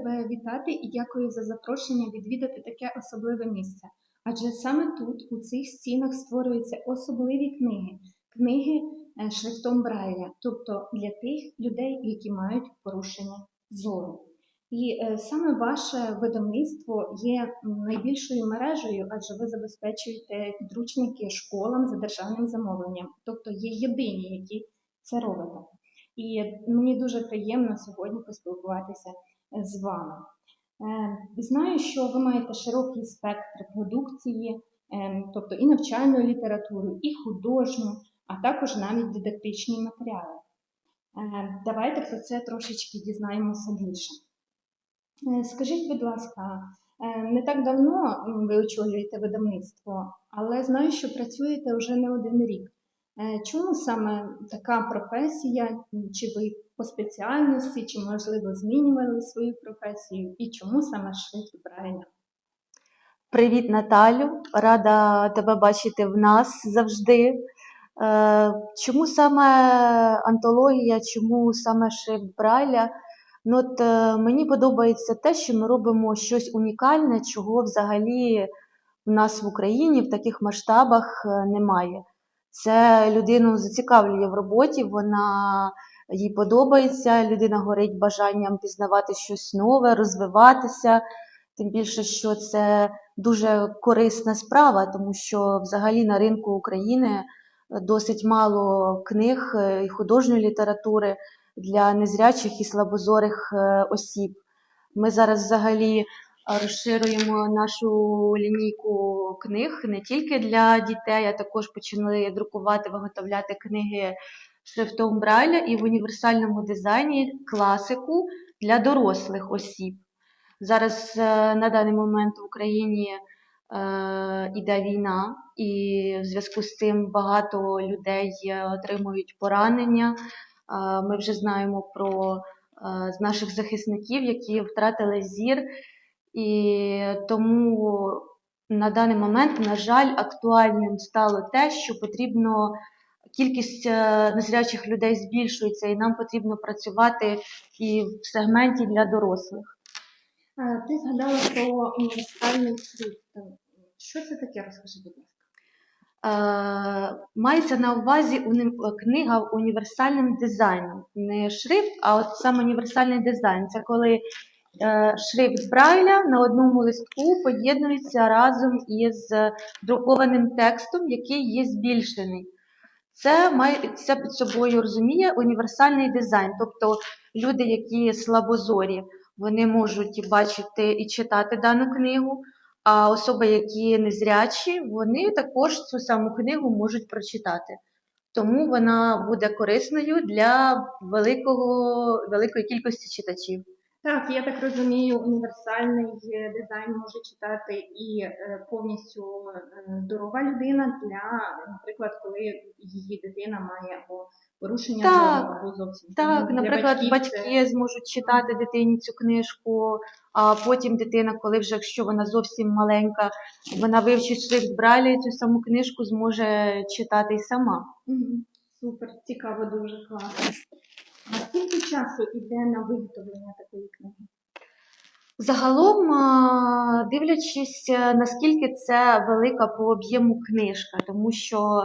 Тебе вітати і дякую за запрошення відвідати таке особливе місце. Адже саме тут, у цих стінах, створюються особливі книги, книги е, шрифтом Брайля, тобто для тих людей, які мають порушення зору. І е, саме ваше видавництво є найбільшою мережею, адже ви забезпечуєте підручники школам за державним замовленням, тобто є єдині, які це робите. І мені дуже приємно сьогодні поспілкуватися е, з вами. Е, Знаю, що ви маєте широкий спектр продукції, е, тобто і навчальну літературу, і художню, а також навіть дидактичні матеріали. Е, Давайте про це трошечки дізнаємося більше. Скажіть, будь ласка, не так давно ви очолюєте видавництво, але знаю, що працюєте вже не один рік. Е, Чому саме така професія? Чи ви по спеціальності, чи можливо змінювали свою професію? І чому саме шрифт Брайля? Привіт, Наталю! Рада тебе бачити в нас завжди. Е, Чому саме антологія, чому саме шрифт Брайля? Ну, от, е, мені подобається те, що ми робимо щось унікальне, чого взагалі в нас в Україні в таких масштабах немає. Це людину зацікавлює в роботі, вона їй подобається, людина горить бажанням пізнавати щось нове, розвиватися. Тим більше, що це дуже корисна справа, тому що взагалі на ринку України е, досить мало книг е, і художньої літератури для незрячих і слабозорих е, осіб. Ми зараз взагалі розширюємо нашу лінійку книг не тільки для дітей, а також почали друкувати, виготовляти книги шрифтом Брайля і в універсальному дизайні класику для дорослих осіб. Зараз е, на даний момент в Україні е, іде війна, і в зв'язку з цим багато людей е, отримують поранення. Е, Ми вже знаємо про е, наших захисників, які втратили зір, і тому на даний момент, на жаль, актуальним стало те, що потрібно. Кількість е, незрячих людей збільшується, і нам потрібно працювати і в сегменті для дорослих. Е, Ти згадала про універсальний шрифт. Що це таке? Розкажи, будь ласка. Е, мається на увазі книга універсальним дизайном. Не шрифт, а от саме універсальний дизайн. Це коли е, шрифт Брайля на одному листку поєднується разом із друкованим текстом, який є збільшений. Це має це під собою розуміє універсальний дизайн. Тобто люди, які слабозорі, вони можуть бачити і читати дану книгу. А особи, які незрячі, вони також цю саму книгу можуть прочитати. Тому вона буде корисною для великого, великої кількості читачів. Так, я так розумію, універсальний дизайн може читати і е, повністю е, здорова людина для, наприклад, коли її дитина має або порушення Так, зору, або зовсім Так, Для наприклад, батьків батьки зможуть читати дитині цю книжку, а потім дитина, коли вже якщо вона зовсім маленька, вона вивчить шрифт Брайля цю саму книжку зможе читати й сама. Супер, цікаво, дуже класно. Часу йде на виготовлення такої книги? Загалом, дивлячись, е, наскільки це велика по об'єму книжка, тому що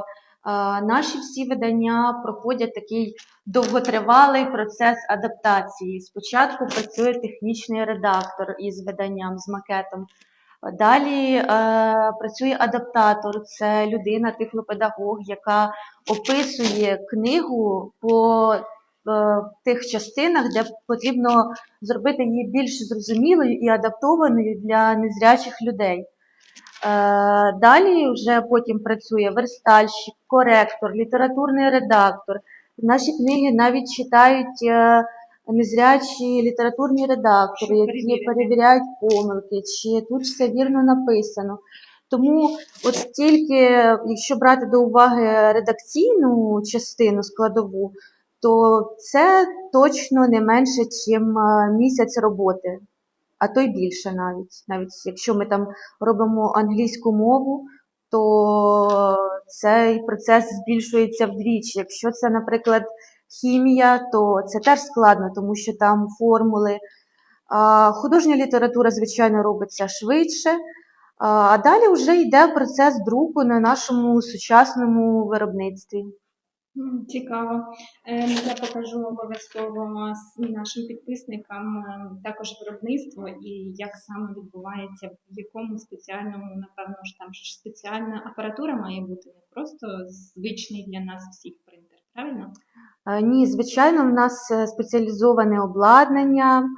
наші всі видання проходять такий довготривалий процес адаптації. Спочатку працює технічний редактор із виданням, з макетом. Далі е, працює адаптатор, це людина, тифлопедагог, яка описує книгу по е, тих частинах, де потрібно зробити її більш зрозумілою і адаптованою для незрячих людей. Е, Далі вже потім працює верстальщик, коректор, літературний редактор. Наші книги навіть читають е, незрячі літературні редактори, які перевіряють помилки, чи тут все вірно написано. Тому от тільки якщо брати до уваги редакційну частину складову, то це точно не менше, ніж місяць роботи, а то й більше навіть. Навіть якщо ми там робимо англійську мову, то цей процес збільшується вдвічі. Якщо це, наприклад, хімія, то це теж складно, тому що там формули художня література, звичайно, робиться швидше. А далі вже йде процес друку на нашому сучасному виробництві. Цікаво. Е, Я покажу обов'язково нашим підписникам е, також виробництво і як саме відбувається, в якому спеціальному, напевно ж там ж спеціальна апаратура має бути, не просто звичний для нас всіх принтер, правильно? Ні, звичайно, в нас е, спеціалізоване обладнання,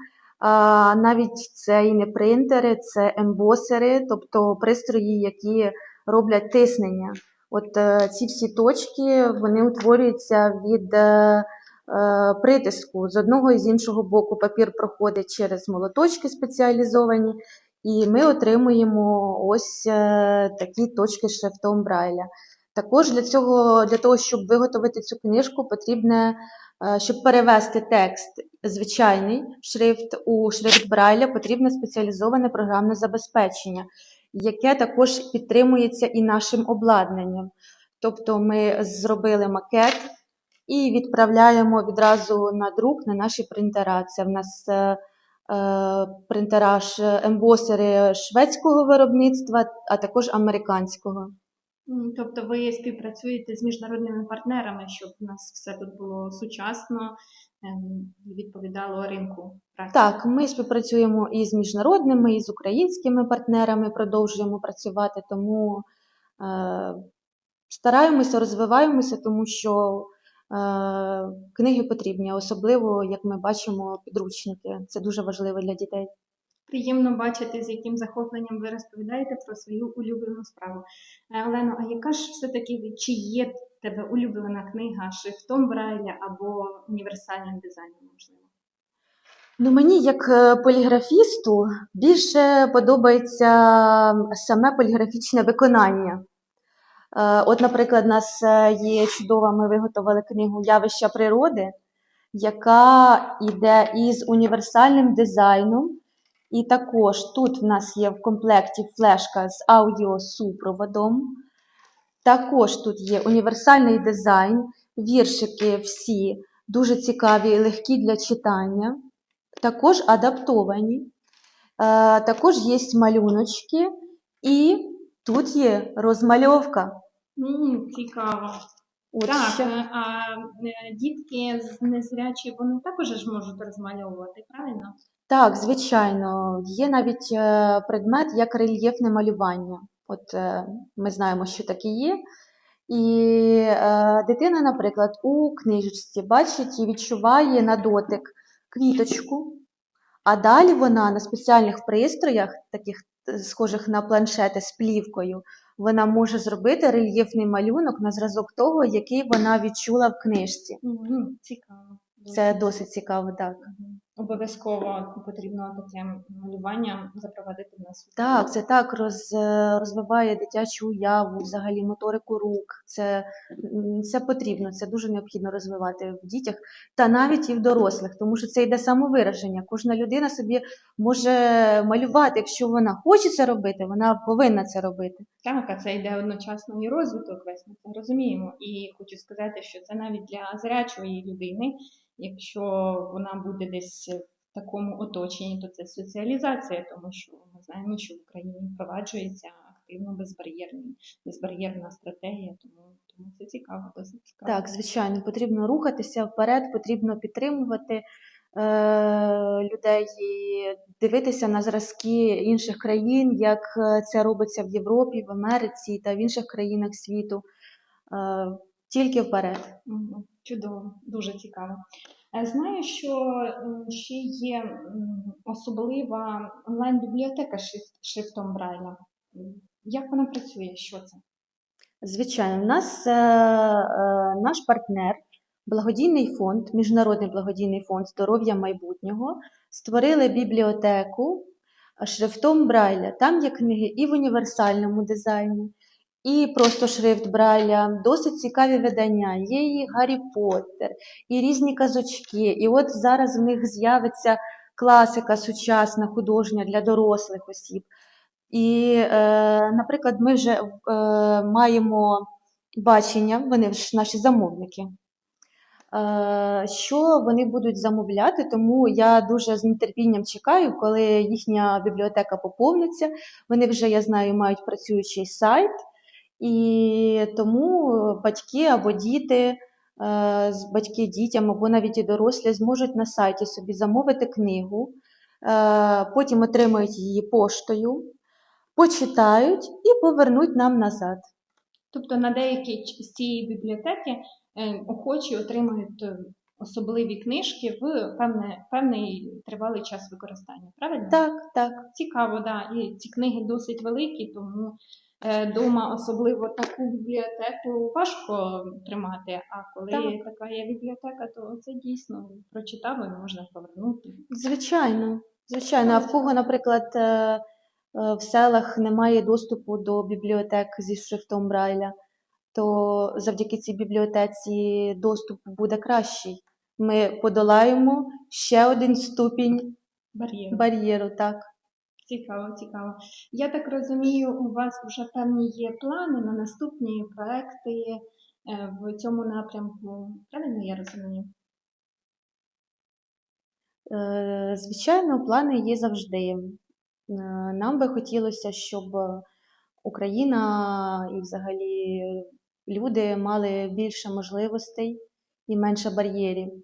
навіть це і не принтери, це ембосери, тобто пристрої, які роблять тиснення. От е, ці всі точки вони утворюються від е, е, притиску з одного і з іншого боку. Папір проходить через молоточки спеціалізовані, і ми отримуємо ось е, такі точки шрифтом Брайля. Також для цього, для того, щоб виготовити цю книжку, потрібне, е, щоб перевести текст звичайний шрифт у шрифт Брайля, потрібне спеціалізоване програмне забезпечення, яке також підтримується і нашим обладнанням. Тобто ми зробили макет і відправляємо відразу на друк на наші принтера. Це в нас е, е, принтера ембосери шведського виробництва, а також американського. Тобто ви співпрацюєте з міжнародними партнерами, щоб у нас все тут було сучасно ем, і відповідало ринку праці. Так, ми співпрацюємо і з міжнародними, і з українськими партнерами, продовжуємо працювати, тому е, стараємося, розвиваємося, тому що е, книги потрібні, особливо, як ми бачимо, підручники. Це дуже важливо для дітей. Приємно бачити, з яким захопленням ви розповідаєте про свою улюблену справу. Е, Олено, а яка ж все-таки чи є тебе улюблена книга шрифтом Брайля або універсальним дизайном, можливо? Ну, мені, як е, поліграфісту, більше подобається саме поліграфічне виконання. Е, От, наприклад, у нас є чудова, ми виготовили книгу Явища природи, яка йде із універсальним дизайном. І також тут в нас є в комплекті флешка з аудіосупроводом. Також тут є універсальний дизайн, віршики всі дуже цікаві і легкі для читання, також адаптовані. Е, Також є малюночки, і тут є розмальовка. М, цікаво. От так, ще- е, а е, дітки з- незрячі вони також ж можуть розмальовувати, правильно? Так, звичайно, є навіть е, предмет як рельєфне малювання. От е, ми знаємо, що таке є. І е, дитина, наприклад, у книжечці бачить і відчуває на дотик квіточку, а далі вона на спеціальних пристроях, таких е, схожих на планшети з плівкою, вона може зробити рельєфний малюнок на зразок того, який вона відчула в книжці. Цікаво. Це досить цікаво, так. Обов'язково потрібно таке малювання запровадити в нас. Так, це так роз, розвиває дитячу уяву, взагалі моторику рук. Це, це потрібно, це дуже необхідно розвивати в дітях та навіть і в дорослих, тому що це йде самовираження. Кожна людина собі може малювати, якщо вона хоче це робити, вона повинна це робити. Так, а це йде одночасно і розвиток весь, ми це розуміємо. І хочу сказати, що це навіть для зрячої людини, якщо вона буде десь в такому оточенні, то це соціалізація, тому що ми знаємо, що в Україні впроваджується активно безбар'єрні, безбар'єрна стратегія, тому, тому це цікаво, досить цікаво. Так, звичайно, потрібно рухатися вперед, потрібно підтримувати е, людей дивитися на зразки інших країн, як е, це робиться в Європі, в Америці та в інших країнах світу. Е, тільки вперед. Чудово, дуже цікаво. Е, Знаю, що ще є особлива онлайн-бібліотека шрифт- шрифтом Брайля. Як вона працює? Що це? Звичайно, в нас е, е, наш партнер, благодійний фонд, Міжнародний благодійний фонд здоров'я майбутнього, створили бібліотеку шрифтом Брайля. Там є книги і в універсальному дизайні, і просто шрифт Брайля, досить цікаві видання. Є і Гаррі Поттер, і різні казочки. І от зараз в них з'явиться класика сучасна, художня для дорослих осіб. І, е, наприклад, ми вже е, маємо бачення, вони ж наші замовники. е, що вони будуть замовляти, тому я дуже з нетерпінням чекаю, коли їхня бібліотека поповниться. Вони вже, я знаю, мають працюючий сайт, і тому батьки або діти, е, батьки дітям, або навіть і дорослі зможуть на сайті собі замовити книгу, е, потім отримають її поштою, почитають і повернуть нам назад. Тобто на деякі з цієї бібліотеки е, охочі отримують особливі книжки в певне, певний тривалий час використання. Правильно? Так, так. Цікаво, да. І ці книги досить великі, тому дома особливо таку бібліотеку важко тримати. А коли Так. така є бібліотека, то це дійсно прочитав і можна повернути. Звичайно, звичайно. А в кого, наприклад, е, е, в селах немає доступу до бібліотек зі шрифтом Брайля, то завдяки цій бібліотеці доступ буде кращий. Ми подолаємо ще один ступінь Бар'єр. бар'єру, так. Цікаво, цікаво. Я так розумію, у вас вже певні є плани на наступні проекти е, в цьому напрямку. Правильно я розумію? Е, Звичайно, плани є завжди. Е, Нам би хотілося, щоб Україна і взагалі люди мали більше можливостей і менше бар'єрів.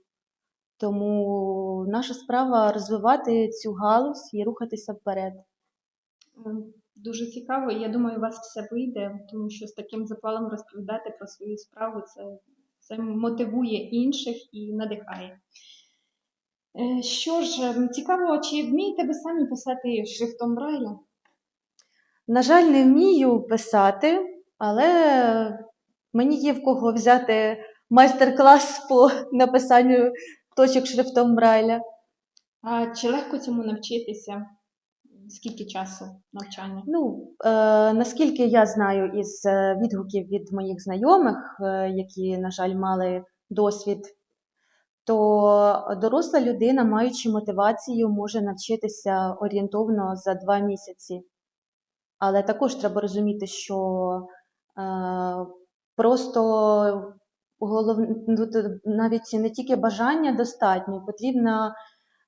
Тому наша справа розвивати цю галузь і рухатися вперед. Е, Дуже цікаво. Я думаю, у вас все вийде, тому що з таким запалом розповідати про свою справу це, це мотивує інших і надихає. Е, Що ж, цікаво, чи вмієте ви самі писати шрифтом Брайля? На жаль, не вмію писати, але мені є в кого взяти майстер-клас по написанню точок шрифтом Брайля. А чи легко цьому навчитися? Скільки часу навчання? Ну, е, наскільки я знаю із е, відгуків від моїх знайомих, е, які, на жаль, мали досвід, то доросла людина, маючи мотивацію, може навчитися орієнтовно за два місяці. Але також треба розуміти, що е, просто навіть не тільки бажання достатньо, потрібна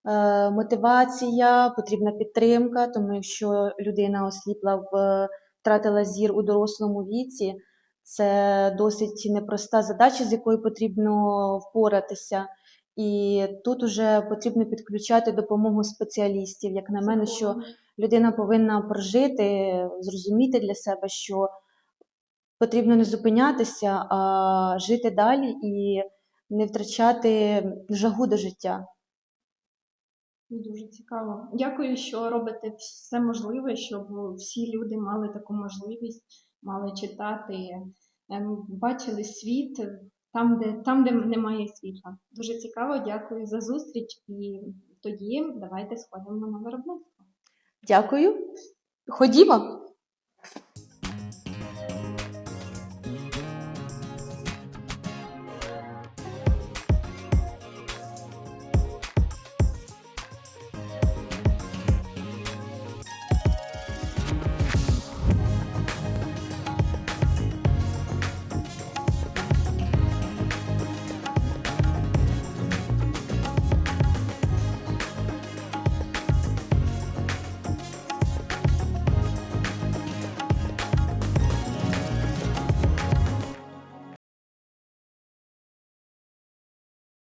е, мотивація, потрібна підтримка, тому якщо людина осліпла в втратила зір у дорослому віці, це досить непроста задача, з якою потрібно впоратися. І тут уже потрібно підключати допомогу спеціалістів. Як на мене, що людина повинна прожити, зрозуміти для себе, що потрібно не зупинятися, а жити далі і не втрачати жагу до життя. Дуже цікаво. Дякую, що робите все можливе, щоб всі люди мали таку можливість, мали читати, ем, бачили світ там, де, там, де немає світла. Дуже цікаво, дякую за зустріч і тоді давайте сходимо на виробництво. Дякую. Ходімо.